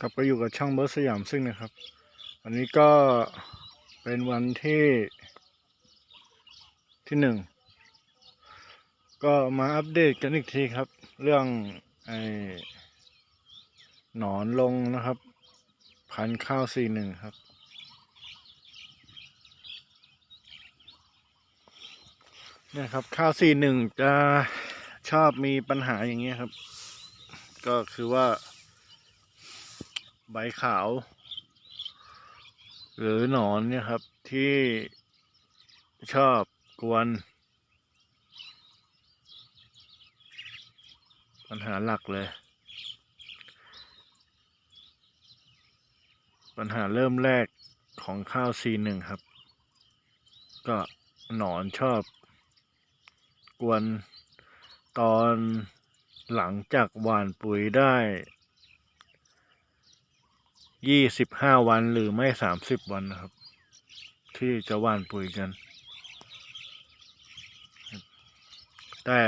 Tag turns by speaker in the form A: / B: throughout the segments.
A: ครับก็อยู่กับช่องเบิร์ดสยามซึ่งนะครับ วันนี้ก็เป็นวันที่ที่หนึ่งก็มาอัปเดตกันอีกทีครับ เรื่องไอ้หนอนลงนะครับ พันข้าวสี่หนึ่งครับ เนี่ยครับข้าวสี่หนึ่งจะชอบมีปัญหาอย่างเงี้ยครับ ก็คือว่า ใบขาว หรือหนอนเนี่ยครับที่ชอบกวน ปัญหาหลักเลย ปัญหาเริ่มแรกของข้าวซีหนึ่งครับ ก็หนอนชอบ กวนตอนหลังจากหว่านปุ๋ยได้ ยี่สิบห้าวันหรือไม่สามสิบวันนะครับ ที่จะว่านปุ๋ยกัน แต่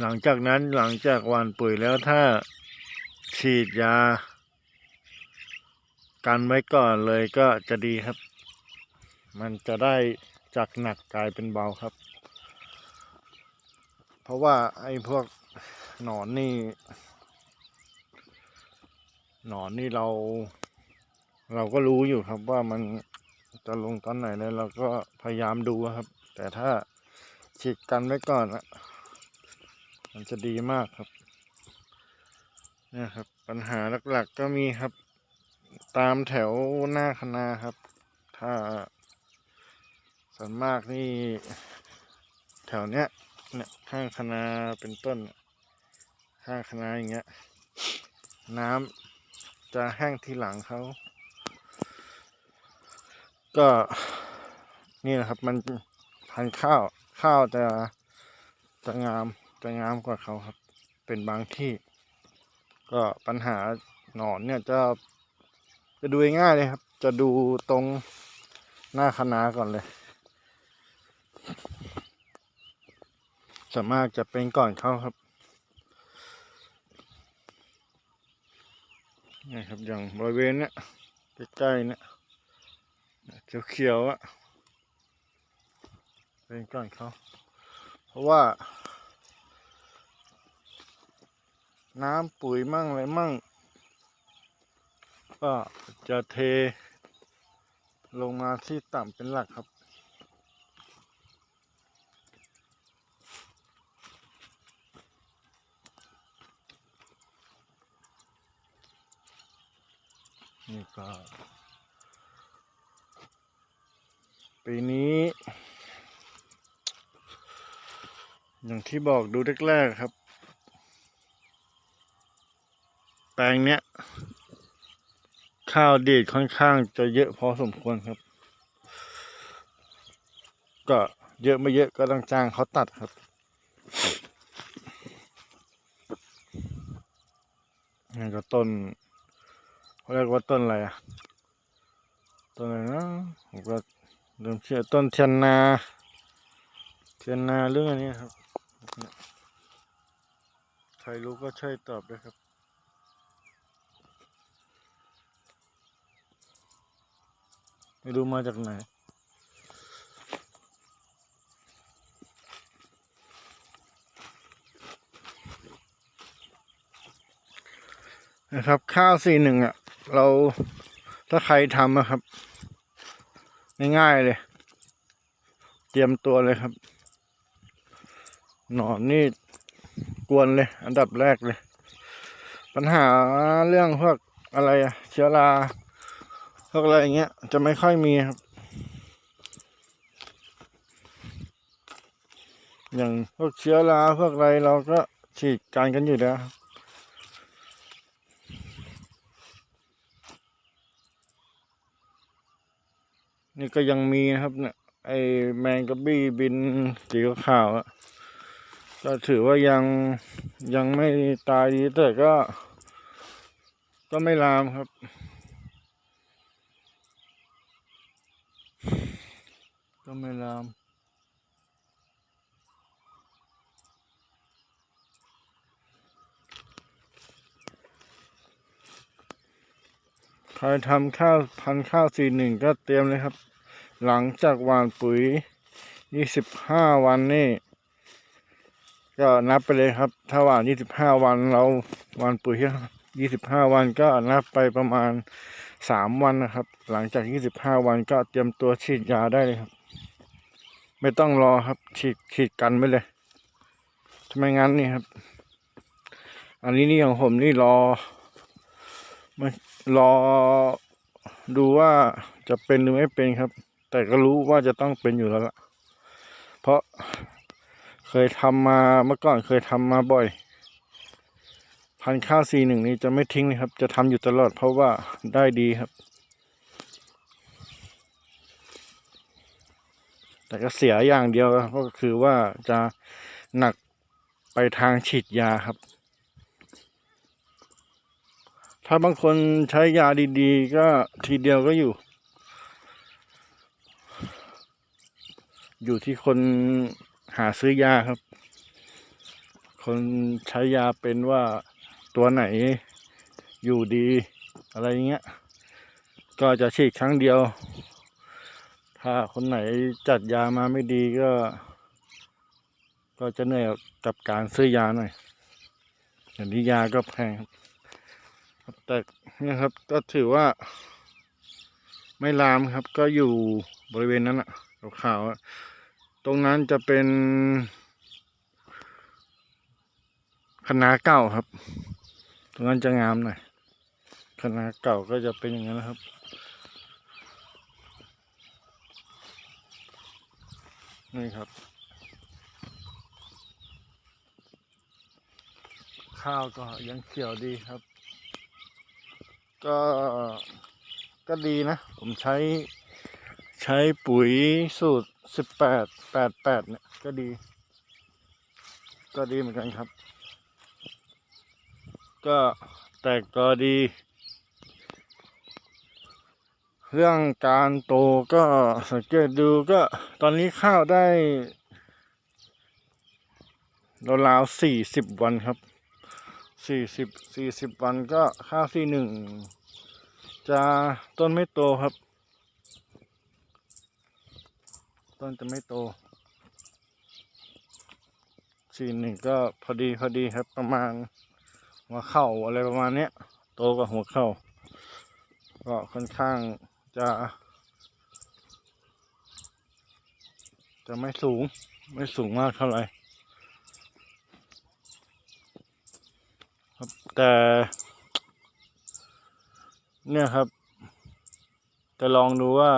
A: หลังจากนั้นหลังจากว่านปุ๋ยแล้วถ้าฉีดยา กันไว้ก่อนเลยก็จะดีครับ มันจะได้จากหนักกลายเป็นเบาครับ เพราะว่าไอ้พวกหนอนนี่ หนอนนี่เรา เราก็รู้อยู่ครับว่ามันจะลงตอนไหนแล้วเราก็พยายามดูครับ แต่ถ้าฉีดกันไว้ก่อนอะมันจะดีมากครับเนี่ยครับ ปัญหาหลักๆก็มีครับ ตามแถวหน้าคณาครับ ถ้าส่วนมากนี่ แถวเนี้ยเนี่ยข้างคณาเป็นต้น ข้างคณาอย่างเงี้ย น้ำ จะแห้งทีหลังเขา ก็นี่นะครับ มันพันข้าว ข้าวจะจะงามจะงามกว่าเขาครับ เป็นบางที่ ก็ปัญหาหนอนเนี่ยจะจะดูง่ายเลยครับ จะดูตรงหน้าคณาก่อนเลยส่วนมากจะเป็นก่อนเขาครับ นี่ครับอย่างบริเวณเนี้ยใกล้ๆเนี้ยเขียวๆอะเป็นก่อนเขาเพราะว่า น้ำปุ๋ยมั่งอะไรมั่ง ก็จะเทลงมาที่ต่ำเป็นหลักครับ นี่ก็ ปีนี้ อย่างที่บอกดูแรกๆครับ แปลงเนี้ย ข้าวเดีดค่อนข้างจะเยอะพอสมควรครับ ก็เยอะไม่เยอะก็ต้องจ้างเขาตัดครับนี่ก็ต้น เรียกว่าต้นอะไรอะต้นอะไรนะผมก็เริ่มเชื่อต้นเทียนนาเทียนนาเรื่องอันนี้ครับใครรู้ก็ช่วยตอบด้วยครับไม่รู้มาจากไหนนะครับข้าวสี่หนึ่งอะ เราถ้าใครทำนะครับ ง่ายๆเลย เตรียมตัวเลยครับ หนอนนี่กวนเลย อันดับแรกเลย ปัญหาเรื่องพวกอะไรอะเชื้อราพวกอะไรอย่างเงี้ย จะไม่ค่อยมีครับ อย่างพวกเชื้อราพวกอะไรเราก็ฉีดการกันอยู่แล้วครับ นี่ก็ยังมีนะครับเนี่ยไอแมงกะบี้บินสีขาวๆอะก็ถือว่ายังยังไม่ตายดีแต่ก็ ก็ไม่ลามครับ ก็ไม่ลามนรทำข้าวพันข้าวสี่หนึ่งก็เตรียมเลยครับ หลังจากหว่านปุ๋ยยี่สิบห้าวันนี่ ก็นับไปเลยครับ ถ้าหว่านยี่สิบห้าวันเราหว่านปุ๋ยยี่สิบห้าวันก็นับไปประมาณสามวันนะครับ หลังจากยี่สิบห้าวันก็เตรียมตัวฉีดยาได้เลยครับ ไม่ต้องรอครับฉีดฉีดกันไปเลยทำไมงั้นนี่ครับ อันนี้นี่ของผมนี่รอม่รอดูว่าจะเป็นหรือไม่เป็นครับ แต่ก็รู้ว่าจะต้องเป็นอยู่แล้วล่ะ เพราะเคยทำมาเมื่อก่อนเคยทำมาบ่อย พันข้าวซีหนึ่งนี้จะไม่ทิ้งเลยครับ จะทำอยู่ตลอดเพราะว่าได้ดีครับ แต่ก็เสียอย่างเดียวก็คือว่าจะหนักไปทางฉีดยาครับ ถ้าบางคนใช้ยาดี ๆ ก็ทีเดียวก็อยู่ อยู่ที่คนหาซื้อยาครับ คนใช้ยาเป็นว่าตัวไหนอยู่ดีอะไรเงี้ย ก็จะฉีดครั้งเดียว ถ้าคนไหนจัดยามาไม่ดีก็ ก็จะเหนื่อยกับการซื้อยาหน่อยอย่างนี้ยาก็แพงครับแต่เนี่ยครับก็ถือว่า ไม่ลามครับ ก็อยู่บริเวณนั้นอะขาวๆอะ ตรงนั้นจะเป็นคณะเก่าครับ ตรงนั้นจะงามหน่อยคณะเก่าก็จะเป็นอย่างนั้นนะครับ นี่ครับ ข้าวก็ยังเขียวดีครับ ก็ก็ดีนะ ผมใช้ใช้ปุ๋ยสูตร สิบแปดแปดแปดเนี่ยก็ดี ก็ดีเหมือนกันครับ ก็แต่ก็ดี เรื่องการโตก็สังเกตดูก็ตอนนี้ข้าวได้ราวๆสี่สิบวันครับสี่สิบสี่สิบวันก็ข้าวสี่หนึ่งจะต้นไม่โตครับ ต้นจะไม่โตสี่หนึ่งก็พอดีพอดีครับประมาณหัวเข่าอะไรประมาณเนี้ยโตกว่าหัวเข่าก็ค่อนข้างจะ จะไม่สูงไม่สูงมากเท่าไหร่ครับแต่ เนี่ยครับ จะลองดูว่า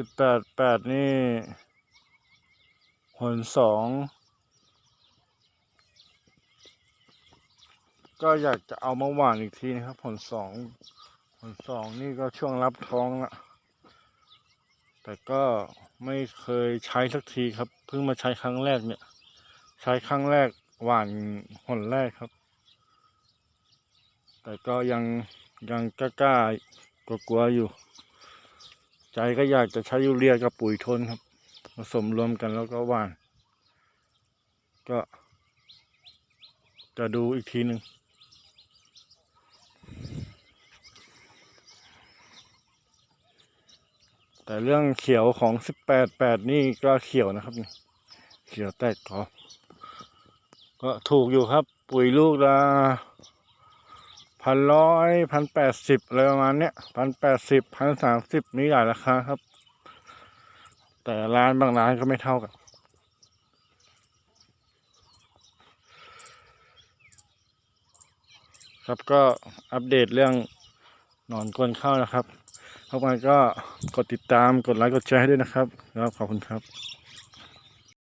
A: สิบแปดแปดนี่หนสองก็อยากจะเอามาหวานอีกทีนะครับผลสองผลสองนี่ก็ช่วงรับท้องละแต่ก็ไม่เคยใช้สักทีครับ เพิ่งมาใช้ครั้งแรกเนี่ย ใช้ครั้งแรกหวานหนแรกครับ แต่ก็ยังยังกล้าๆกลัวๆอยู่ ใจก็อยากจะใช้ยูเรียกับปุ๋ยทนครับ ผสมรวมกันแล้วก็หวาน ก็ จะดูอีกทีหนึ่งแต่เรื่องเขียวของสิบแปดแปดนี่ก็เขียวนะครับนี่เขียวแตกกอก็ถูกอยู่ครับ ปุ๋ยลูกละ พันร้อยพันแปดสิบอะไรประมาณเนี้ยพันแปดสิบพันสามสิบมีหลายราคาครับ แต่ร้านบางร้านก็ไม่เท่ากันครับก็อัปเดตเรื่องนอนกวนข้าวนะครับเข้ามาก็กดติดตามกดไลค์กดแชร์ให้ด้วยนะครับครับขอบคุณครับ